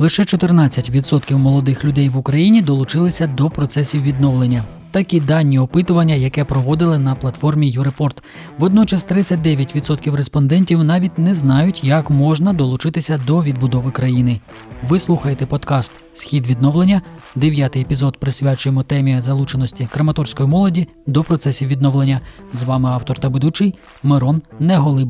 Лише 14% молодих людей в Україні долучилися до процесів відновлення. Такі дані опитування, яке проводили на платформі Юрепорт. Водночас 39% респондентів навіть не знають, як можна долучитися до відбудови країни. Ви слухаєте подкаст Схід відновлення. Дев'ятий епізод присвячуємо темі залученості краматорської молоді до процесів відновлення. З вами автор та ведучий Мирон Неголий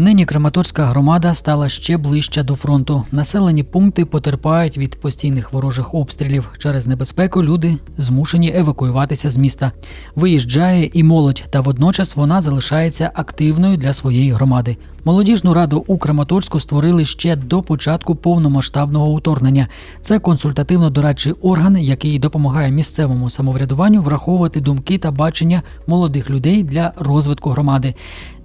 Нині Краматорська громада стала ще ближче до фронту. Населені пункти потерпають від постійних ворожих обстрілів. Через небезпеку люди змушені евакуюватися з міста. Виїжджає і молодь, та водночас вона залишається активною для своєї громади. Молодіжну раду у Краматорську створили ще до початку повномасштабного уторгнення. Це консультативно-дорадчий орган, який допомагає місцевому самоврядуванню враховувати думки та бачення молодих людей для розвитку громади.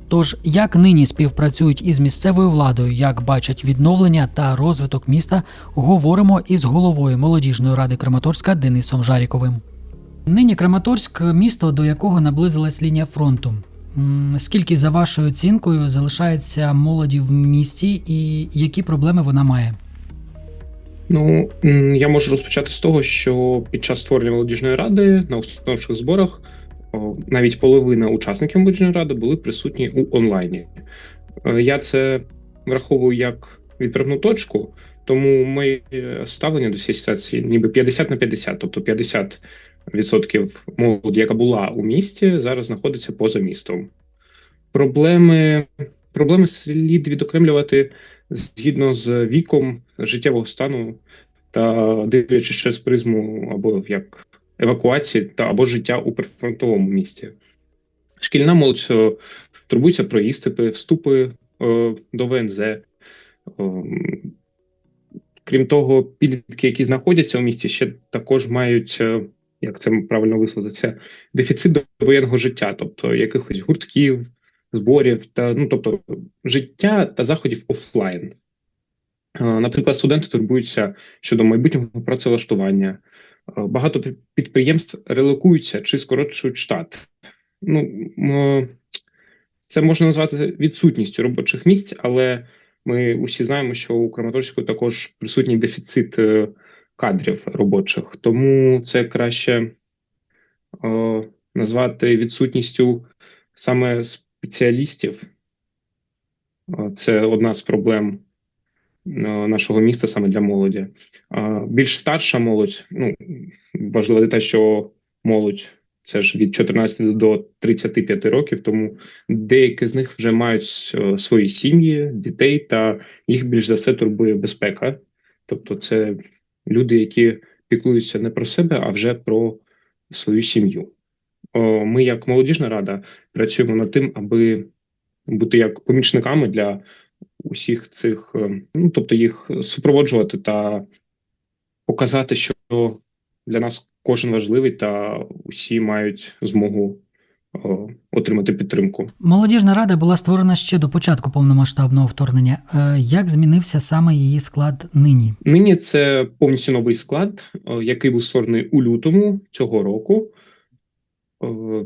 Тож, як нині співпрацюють із місцевою владою, як бачать відновлення та розвиток міста, говоримо із головою молодіжної ради Краматорська Денисом Жаріковим. Нині Краматорськ місто, до якого наблизилась лінія фронту. Скільки за вашою оцінкою залишається молоді в місті, і які проблеми вона має? Ну, я можу розпочати з того, що під час створення молодіжної ради на установчих зборах навіть половина учасників молодіжної ради були присутні у онлайні. Е, Я це враховую як відправну точку, тому моє ставлення до цієї ситуації ніби 50 на 50, тобто 50% молоді, яка була у місті, зараз знаходиться поза містом. Проблеми, проблеми слід відокремлювати згідно з віком життєвого стану та дивлячись через призму або як евакуації та або життя у прифронтовому місті. Шкільна молодь е, турбується про істипи, вступи е, до ВНЗ. Е, Крім того, підлітки, які знаходяться у місті, ще також мають, е, як це правильно висловитися, дефіцит до воєнного життя, тобто якихось гуртків, зборів та ну тобто життя та заходів офлайн. Е, Наприклад, студенти турбуються щодо майбутнього працевлаштування. Е, Багато підприємств релокуються чи скорочують штат. Ну, це можна назвати відсутністю робочих місць, але ми усі знаємо, що у Краматорську також присутній дефіцит е, кадрів робочих, тому це краще е, назвати відсутністю саме спеціалістів. Е, Це одна з проблем е, нашого міста саме для молоді. Більш старша молодь, ну важливо те, що молодь це ж від 14 до 35 років, тому деякі з них вже мають е, свої сім'ї, дітей, та їх більш за все турбує безпека. Тобто, це люди, які піклуються не про себе, а вже про свою сім'ю. Ми, як молодіжна рада, працюємо над тим, аби бути як помічниками для усіх цих, е, ну тобто їх супроводжувати та показати, що для нас кожен важливий, та усі мають змогу отримати підтримку. Молодіжна рада була створена ще до початку повномасштабного вторгнення. Е, Як змінився саме її склад нині? Нині це повністю новий склад, який був створений у лютому цього року.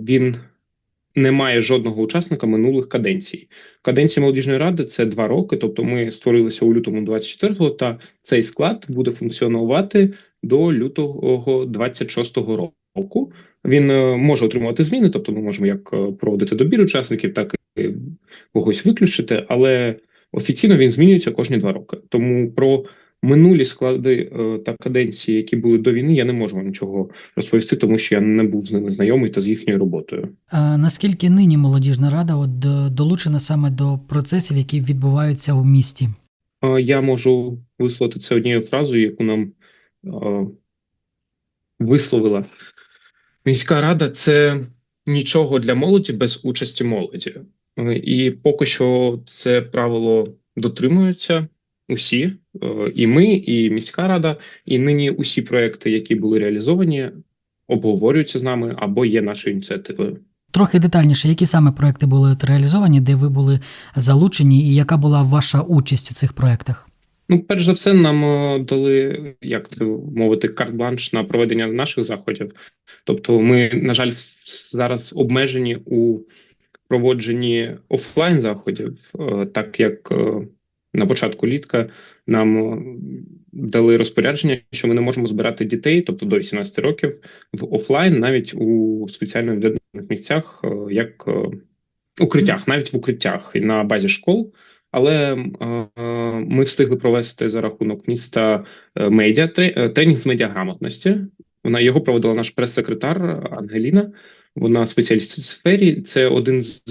Він не має жодного учасника минулих каденцій. Каденція молодіжної ради це два роки. Тобто, ми створилися у лютому 24-го, та цей склад буде функціонувати до лютого 26-го року. Він е, може отримувати зміни, тобто ми можемо як е, проводити добір учасників, так і когось виключити, але офіційно він змінюється кожні два роки. Тому про минулі склади е, та каденції, які були до війни, я не можу вам нічого розповісти, тому що я не був з ними знайомий та з їхньою роботою. А наскільки нині молодіжна рада от е, долучена саме до процесів, які відбуваються у місті? Я можу висловити це однією фразою, яку нам висловила міська рада. Це нічого для молоді без участі молоді. Е, І поки що це правило дотримуються усі, е, і ми, і міська рада, і нині усі проекти, які були реалізовані, обговорюються з нами або є нашою ініціативою. Трохи детальніше, які саме проекти були реалізовані, де ви були залучені, і яка була ваша участь у цих проектах? Ну, перш за все, нам е, дали, як це мовити, карт-бланш на проведення наших заходів. Тобто, ми, на жаль, зараз обмежені у проводженні офлайн заходів, е, так як на початку літка нам е, дали розпорядження, що ми не можемо збирати дітей, тобто до 18 років, в офлайн, навіть у спеціально відданих місцях, е, як е, укриттях, навіть в укриттях і на базі школ. Але е, ми встигли провести за рахунок міста медіа тре- тренінг з медіаграмотності. Вона його проводила наш прес-секретар Ангеліна. Вона спеціаліст у сфері. Це один з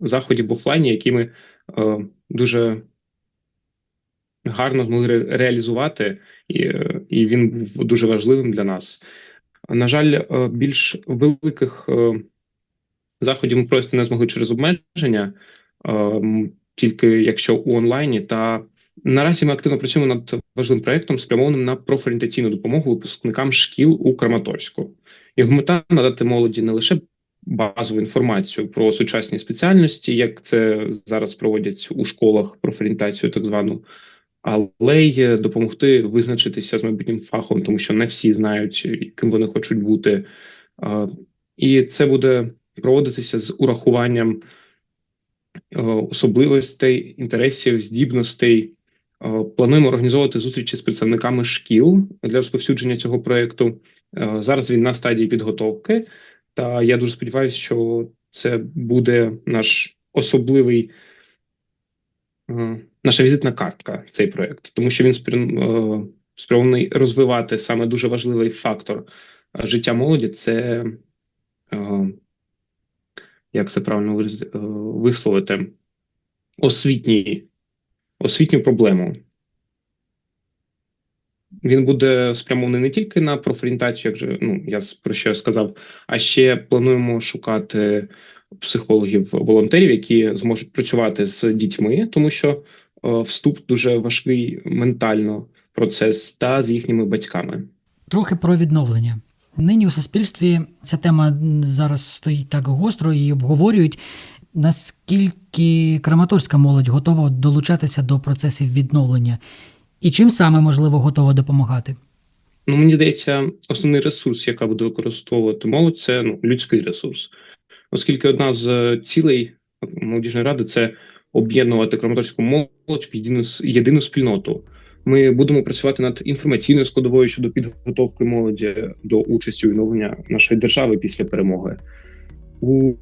заходів в офлайні, які ми е, дуже гарно змогли ре- реалізувати, і, і він був дуже важливим для нас. На жаль, е, більш великих е, заходів ми провести не змогли через обмеження, е, тільки якщо у онлайні. Та наразі ми активно працюємо над важливим проєктом, спрямованим на профорієнтаційну допомогу випускникам шкіл у Краматорську. Його мета надати молоді не лише базову інформацію про сучасні спеціальності, як це зараз проводять у школах профорієнтацію, так звану, але й допомогти визначитися з майбутнім фахом, тому що не всі знають, ким вони хочуть бути. І це буде проводитися з урахуванням е, особливостей, інтересів, здібностей. Плануємо організовувати зустрічі з представниками шкіл для розповсюдження цього проєкту. Зараз він на стадії підготовки, та я дуже сподіваюся, що це буде наш особливий, е, наша візитна картка, цей проєкт, тому що він е, спрямований розвивати саме дуже важливий фактор е, життя молоді це, е, як це правильно висловити, освітній, освітню проблему. Він буде спрямований не тільки на профорієнтацію, як же ну я про що я сказав, а ще плануємо шукати психологів, волонтерів, які зможуть працювати з дітьми, тому що вступ дуже важкий ментально процес, та з їхніми батьками. Трохи про відновлення. Нині у суспільстві ця тема зараз стоїть так гостро і обговорюють, наскільки краматорська молодь готова долучатися до процесів відновлення, і чим саме можливо готова допомагати. Ну, мені здається, основний ресурс, яка буде використовувати молодь, це ну, людський ресурс, оскільки одна з е, цілей молодіжної ради це об'єднувати краматорську молодь в єдину єдину спільноту. Ми будемо працювати над інформаційною складовою щодо підготовки молоді до участі у відновлення нашої держави після перемоги. У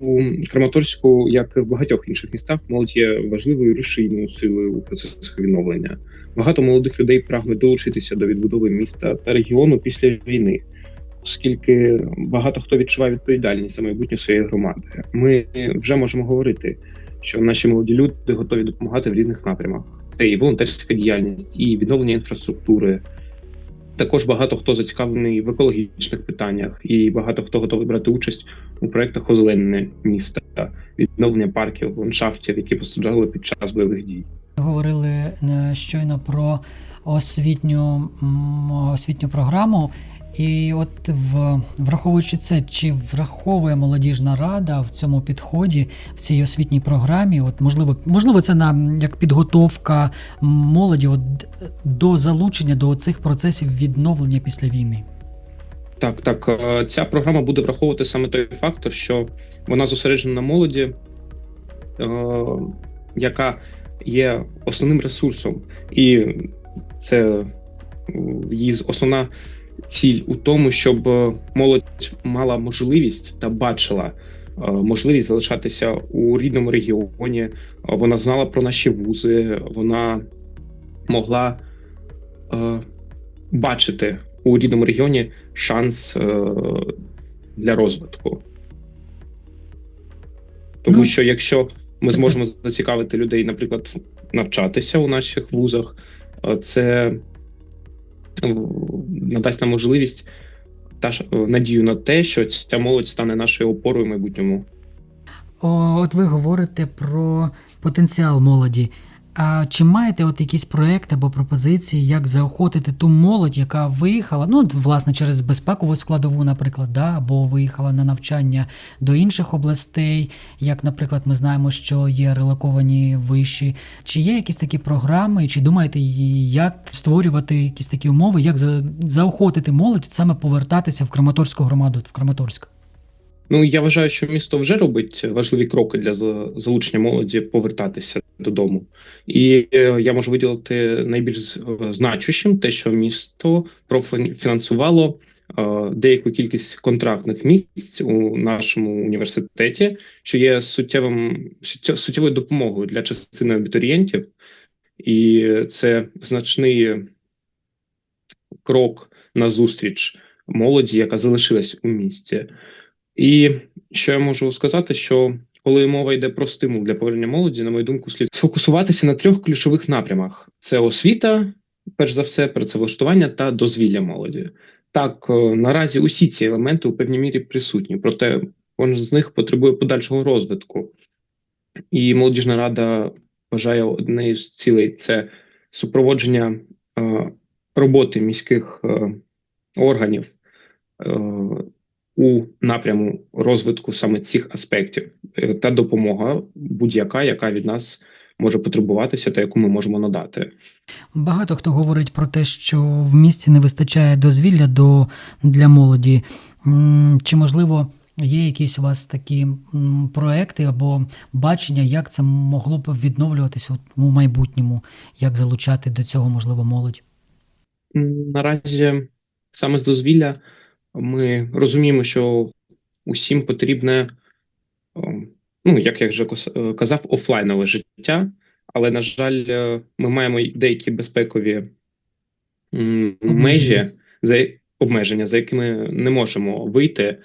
Краматорську, як і в багатьох інших містах, молодь є важливою рушійною силою у процесах відновлення. Багато молодих людей прагнуть долучитися до відбудови міста та регіону після війни, оскільки багато хто відчуває відповідальність за майбутнє своєї громади. Ми вже можемо говорити, що наші молоді люди готові допомагати в різних напрямах. Це і волонтерська діяльність, і відновлення інфраструктури. Також багато хто зацікавлений в екологічних питаннях, і багато хто готовий брати участь у проектах озеленення міста, відновлення парків, ландшафтів, які постраждали під час бойових дій. Говорили е, щойно про освітню, освітню програму. І от в, враховуючи це, чи враховує молодіжна рада в цьому підході, в цій освітній програмі, от можливо, можливо, це на як підготовка молоді от, до залучення до цих процесів відновлення після війни. Так, так. е, Ця програма буде враховувати саме той фактор, що вона зосереджена на молоді, е, яка є основним ресурсом, і це її основна ціль у тому, щоб е, молодь мала можливість та бачила е, можливість залишатися у рідному регіоні. Е, Вона знала про наші вузи, вона могла е, бачити у рідному регіоні шанс е, для розвитку. Тому Ну, що якщо ми зможемо зацікавити людей, наприклад, навчатися у наших вузах, це надасть нам можливість та е, надію на те, що ця молодь стане нашою опорою в майбутньому. От ви говорите про потенціал молоді. А чи маєте от якісь проекти або пропозиції, як заохотити ту молодь, яка виїхала, ну, власне, через безпекову складову, наприклад, да, або виїхала на навчання до інших областей, як, наприклад, ми знаємо, що є релоковані виші. Чи є якісь такі програми, чи думаєте, як створювати якісь такі умови, як за, заохотити молодь саме повертатися в Краматорську громаду, в Краматорськ? Ну я вважаю, що місто вже робить важливі кроки для залучення молоді повертатися додому. І е, я можу виділити найбільш е, значущим те, що місто профінансувало е, деяку кількість контрактних місць у нашому університеті, що є суттєвим суттєвою допомогою для частини абітурієнтів, і це значний крок назустріч молоді, яка залишилась у місті. І що я можу сказати, що коли мова йде про стимул для повернення молоді, на мою думку, слід сфокусуватися на трьох ключових напрямах: це освіта, перш за все, працевлаштування та дозвілля молоді. Так, е, наразі усі ці елементи у певній мірі присутні, проте кожен з них потребує подальшого розвитку. І молодіжна рада вважає однією з цілей це супроводження е, роботи міських е, органів у напряму розвитку саме цих аспектів е, та допомога будь-яка, яка від нас може потребуватися, та яку ми можемо надати. Багато хто говорить про те, що в місті не вистачає дозвілля до, для молоді. Чи можливо є якісь у вас такі проекти або бачення, як це могло б відновлюватися у майбутньому, як залучати до цього можливо молодь? Наразі саме з дозвілля ми розуміємо, що усім потрібне, ну як я вже е, казав, офлайнове життя, але на жаль, е, ми маємо деякі безпекові межі за обмеження, за якими не можемо вийти.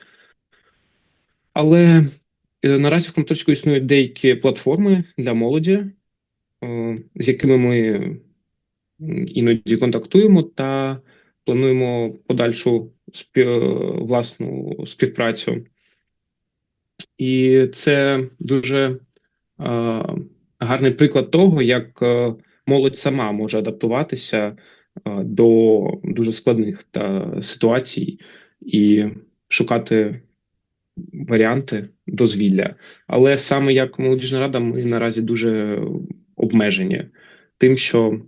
Але е, наразі в Краматорську існують деякі платформи для молоді, е, з якими ми іноді контактуємо та плануємо подальшу спів... власну співпрацю. І це дуже е, гарний приклад того, як е, молодь сама може адаптуватися до дуже складних та ситуацій і шукати варіанти дозвілля. Але саме як молодіжна рада, ми наразі дуже обмежені тим, що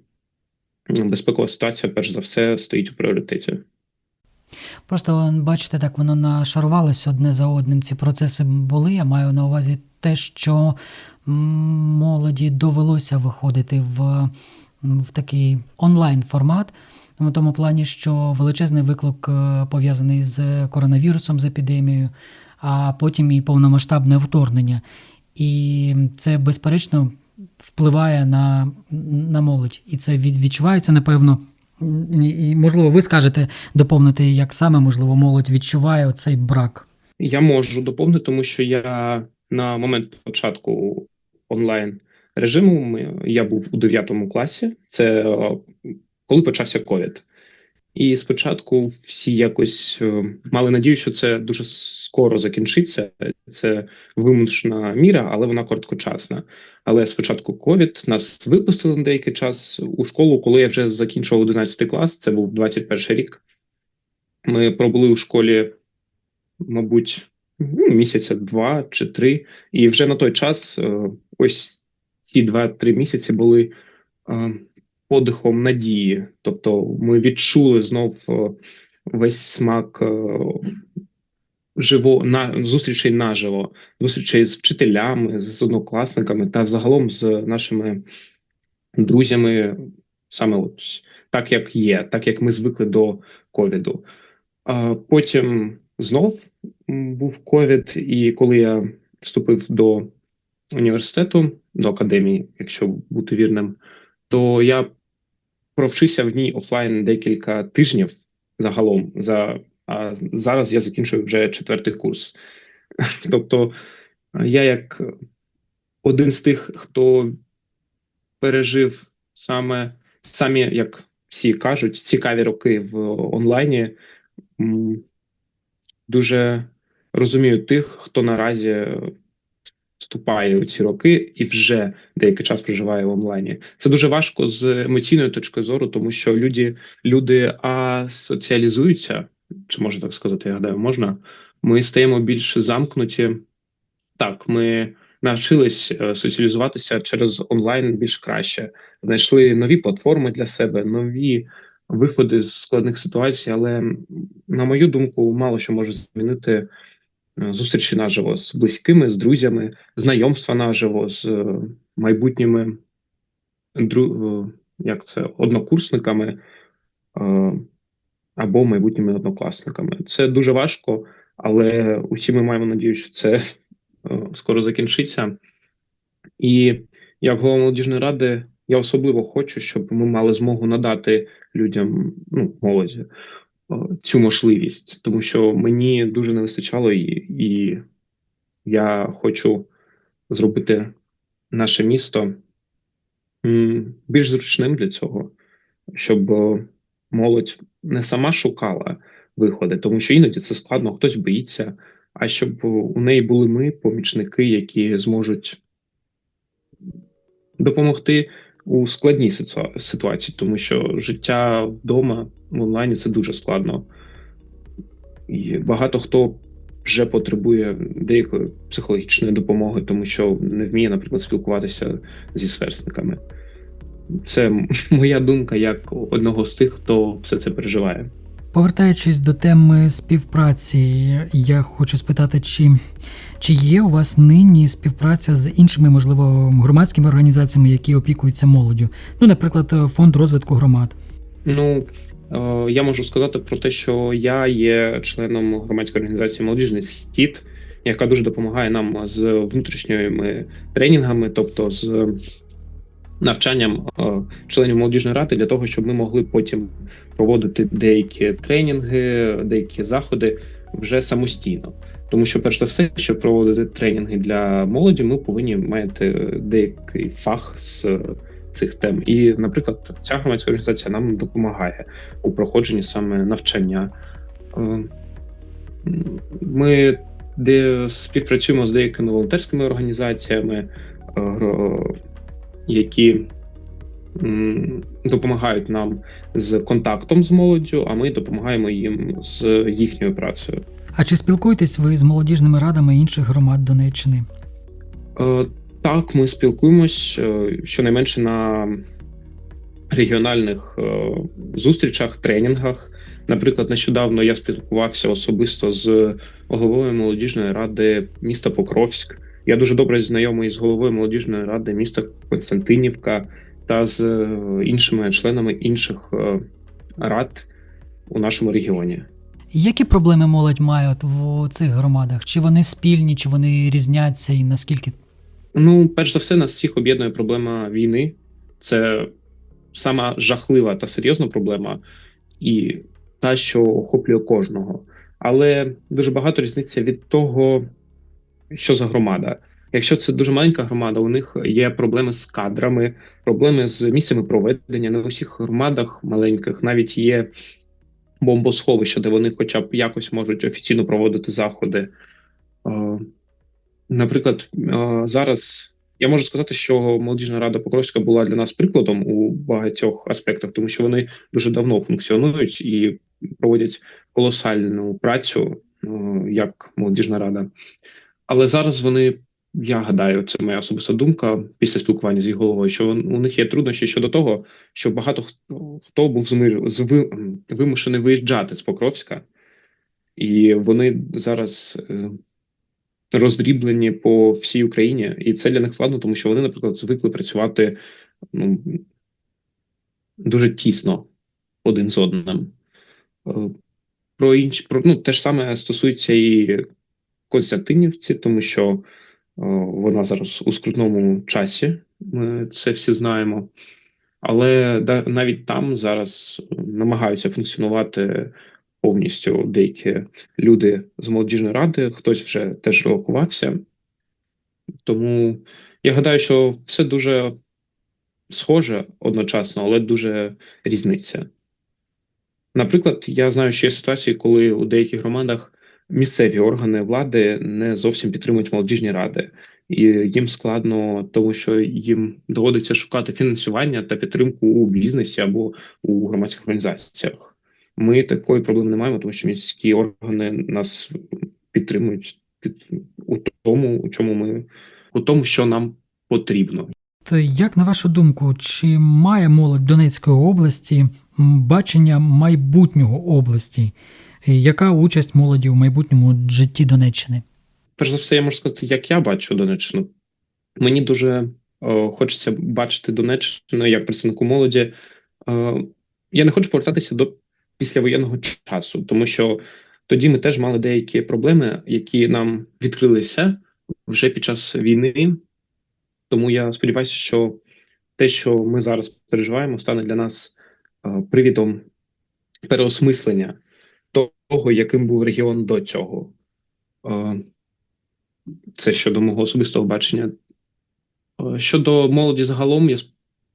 безпекова ситуація, перш за все, стоїть у пріоритеті. Просто бачите, так воно нашарувалося одне за одним. Ці процеси були. Я маю на увазі те, що молоді довелося виходити в, в такий онлайн формат. В тому плані, що величезний виклик е, пов'язаний з коронавірусом, з епідемією, а потім і повномасштабне вторгнення. І це безперечно впливає на, на молодь. І це відчувається, напевно. І, можливо, ви скажете доповнити, як саме можливо молодь відчуває оцей брак. Я можу доповнити, тому що я на момент початку онлайн режиму я був у 9 класі. Це коли почався ковід. І спочатку всі якось е, мали надію, що це дуже скоро закінчиться. Це вимушена міра, але вона короткочасна. Але спочатку ковід нас випустили на деякий час у школу, коли я вже закінчував 11 клас. Це був 21 рік. Ми пробули у школі, мабуть, ну, місяця два чи три. І вже на той час, е, ось ці два-три місяці були е, подихом надії. Тобто ми відчули знов е, весь смак е, живо на зустрічей наживо, зустрічей з вчителями, з однокласниками та взагалом з нашими друзями, саме от так, як є, так як ми звикли до ковіду. Потім знов був ковід, і коли я вступив до університету, до академії, якщо бути вірним, то я провчився в ній офлайн декілька тижнів загалом. За а зараз я закінчую вже четвертий курс. Тобто, я як один з тих, хто пережив саме самі, як всі кажуть, цікаві роки в онлайні. Дуже розумію тих, хто наразі вступає у ці роки і вже деякий час проживає в онлайні. Це дуже важко з емоційної точки зору, тому що люди, люди асоціалізуються, чи можна так сказати, я гадаю, можна. Ми стаємо більш замкнуті. Так, ми навчились е, соціалізуватися через онлайн більш краще, знайшли нові платформи для себе, нові виходи з складних ситуацій, але, на мою думку, мало що може змінити зустрічі наживо з близькими, з друзями, знайомства наживо з е, майбутніми е, як це, однокурсниками е, або майбутніми однокласниками. Це дуже важко, але усі ми маємо надію, що це е, скоро закінчиться. І як голова молодіжної ради, я особливо хочу, щоб ми мали змогу надати людям, ну, молоді, е, цю можливість, тому що мені дуже не вистачало і, і я хочу зробити наше місто більш зручним для цього, щоб е, молодь не сама шукала виходи, тому що іноді це складно, хтось боїться, а щоб у неї були ми, помічники, які зможуть допомогти у складній ситуації, тому що життя вдома в онлайні це дуже складно. І багато хто вже потребує деякої психологічної допомоги, тому що не вміє, наприклад, спілкуватися зі сверстниками. Це моя думка як одного з тих, хто все це переживає. Повертаючись до теми співпраці, я хочу спитати, чи, чи є у вас нині співпраця з іншими, можливо, громадськими організаціями, які опікуються молоддю? Ну, наприклад, фонд розвитку громад. Ну е, я можу сказати про те, що я є членом громадської організації Молодіжний схід, яка дуже допомагає нам з внутрішніми тренінгами, тобто з навчанням е, членів молодіжної ради для того, щоб ми могли потім проводити деякі тренінги, деякі заходи вже самостійно. Тому що, перш за все, щоб проводити тренінги для молоді, ми повинні мати деякий фах з цих тем. І, наприклад, ця громадська організація нам допомагає у проходженні саме навчання. Е, Ми де співпрацюємо з деякими волонтерськими організаціями, е, які допомагають нам з контактом з молоддю, а ми допомагаємо їм з їхньою працею. А чи спілкуєтесь ви з молодіжними радами інших громад Донеччини? Е, Так, ми спілкуємось е, щонайменше на регіональних е, зустрічах, тренінгах. Наприклад, нещодавно я спілкувався особисто з головою молодіжної ради міста Покровськ. Я дуже добре знайомий з головою молодіжної ради міста Константинівка та з іншими членами інших рад у нашому регіоні. Які проблеми молодь має в цих громадах? Чи вони спільні, чи вони різняться, і наскільки Ну, перш за все, нас всіх об'єднує проблема війни. Це сама жахлива та серйозна проблема, і та, що охоплює кожного. Але дуже багато різниця від того, що за громада. Якщо це дуже маленька громада, у них є проблеми з кадрами, проблеми з місцями проведення. Не в усіх громадах маленьких навіть є бомбосховища, де вони хоча б якось можуть офіційно проводити заходи. Наприклад, зараз я можу сказати, що молодіжна рада Покровська була для нас прикладом у багатьох аспектах, тому що вони дуже давно функціонують і проводять колосальну працю як молодіжна рада. Але зараз вони, я гадаю, це моя особиста думка після спілкування з їх головою, що у них є труднощі щодо того, що багато хто, був вимушений виїжджати з Покровська, і вони зараз. е, роздріблені по всій Україні, і це для них складно, тому що вони, наприклад, звикли працювати ну, дуже тісно один з одним. Е, Про інш, про ну, те ж саме стосується і Костянтинівці, тому що вона зараз у скрутному часі. Ми це всі знаємо. Але навіть там зараз намагаються функціонувати повністю деякі люди з молодіжної ради, хтось вже теж релокувався. Тому я гадаю, що все дуже схоже одночасно, але дуже різниця. Наприклад, я знаю, що є ситуації, коли у деяких громадах місцеві органи влади не зовсім підтримують молодіжні ради, і їм складно, тому що їм доводиться шукати фінансування та підтримку у бізнесі або у громадських організаціях. Ми такої проблеми не маємо, тому що міські органи нас підтримують під- у тому, у чому ми у тому, що нам потрібно. Як на вашу думку, чи має молодь Донецької області бачення майбутнього області? Яка участь молоді в майбутньому житті Донеччини? Перш за все, я можу сказати, як я бачу Донеччину. Мені дуже е, хочеться бачити Донеччину як представнику молоді. Е, я не хочу повертатися до післявоєнного часу, тому що тоді ми теж мали деякі проблеми, які нам відкрилися вже під час війни. Тому я сподіваюся, що те, що ми зараз переживаємо, стане для нас е, привідом переосмислення того, яким був регіон до цього. Це щодо мого особистого бачення. Щодо молоді загалом, я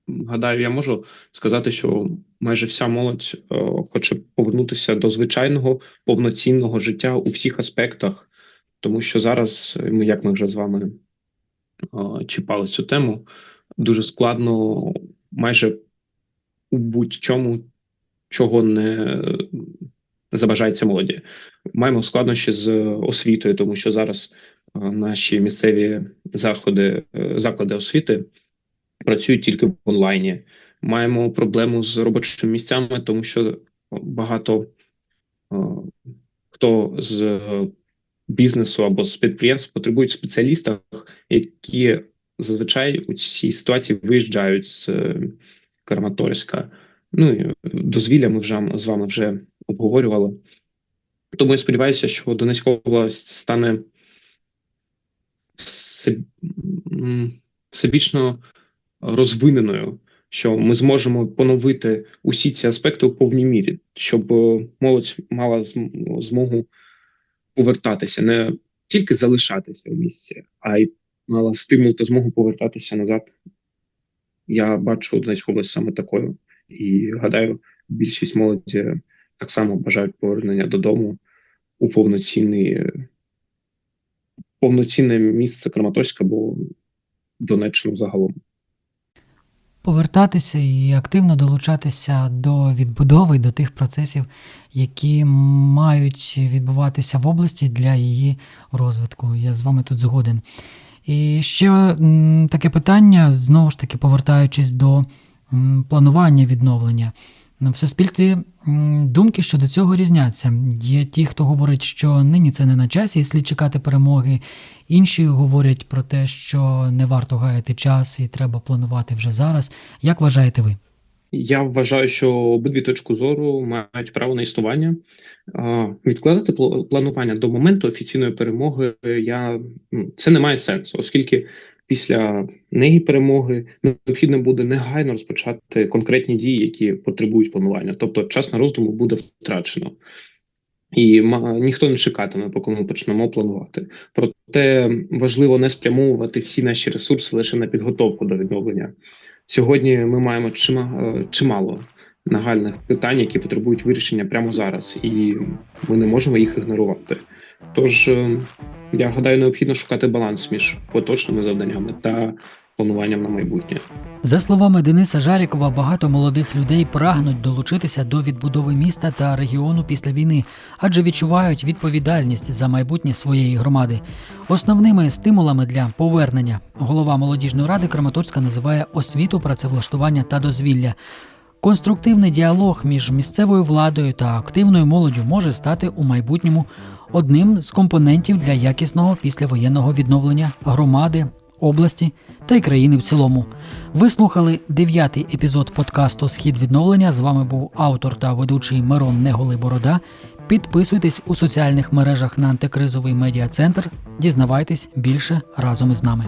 гадаю, я можу сказати, що майже вся молодь хоче повернутися до звичайного повноцінного життя у всіх аспектах, тому що зараз, як ми вже з вами чіпали цю тему, дуже складно майже у будь-чому, чого не забажається молоді. Маємо складнощі з освітою, тому що зараз е, наші місцеві заходи, е, заклади освіти працюють тільки в онлайні. Маємо проблему з робочими місцями, тому що багато е, хто з е, бізнесу або з підприємств потребують спеціалістів, які зазвичай у цій ситуації виїжджають з е, Краматорська. Ну і дозвілля ми вже з вами вже обговорювали. Тому я сподіваюся, що Донецька область стане всебічно розвиненою, що ми зможемо поновити усі ці аспекти у повній мірі, щоб е, молодь мала змогу повертатися, не тільки залишатися в місці, а й мала стимул та змогу повертатися назад. Я бачу Донецьку область саме такою, і гадаю, більшість молоді так само бажають повернення додому у повноцінний, повноцінне місце Краматорська або Донеччину загалом. Повертатися і активно долучатися до відбудови, до тих процесів, які мають відбуватися в області для її розвитку. Я з вами тут згоден. І ще таке питання, знову ж таки, повертаючись до планування відновлення. В суспільстві думки щодо цього різняться. Є ті, хто говорить, що нині це не на часі, слід чекати перемоги. Інші говорять про те, що не варто гаяти час і треба планувати вже зараз. Як вважаєте ви? Я вважаю, що обидві точки зору мають право на існування. Відкладати пл- планування до моменту офіційної перемоги я ну, це не має сенсу, оскільки після неї перемоги необхідно буде негайно розпочати конкретні дії, які потребують планування. Тобто час на роздуму буде втрачено. І ма- ніхто не чекатиме, поки ми почнемо планувати. Проте важливо не спрямовувати всі наші ресурси лише на підготовку до відновлення. Сьогодні ми маємо е, чимало нагальних питань, які потребують вирішення прямо зараз, і ми не можемо їх ігнорувати. Тож е, я гадаю, необхідно шукати баланс між поточними завданнями та плануванням на майбутнє. За словами Дениса Жарікова, багато молодих людей прагнуть долучитися до відбудови міста та регіону після війни, адже відчувають відповідальність за майбутнє своєї громади. Основними стимулами для повернення голова молодіжної ради Краматорська називає освіту, працевлаштування та дозвілля. Конструктивний діалог між місцевою владою та активною молоддю може стати у майбутньому одним з компонентів для якісного післявоєнного відновлення громади, області та й країни в цілому. Ви слухали дев'ятий епізод подкасту Схід відновлення. З вами був автор та ведучий Мирон Неголи Борода. Підписуйтесь у соціальних мережах на антикризовий медіа центр. Дізнавайтесь більше разом із нами.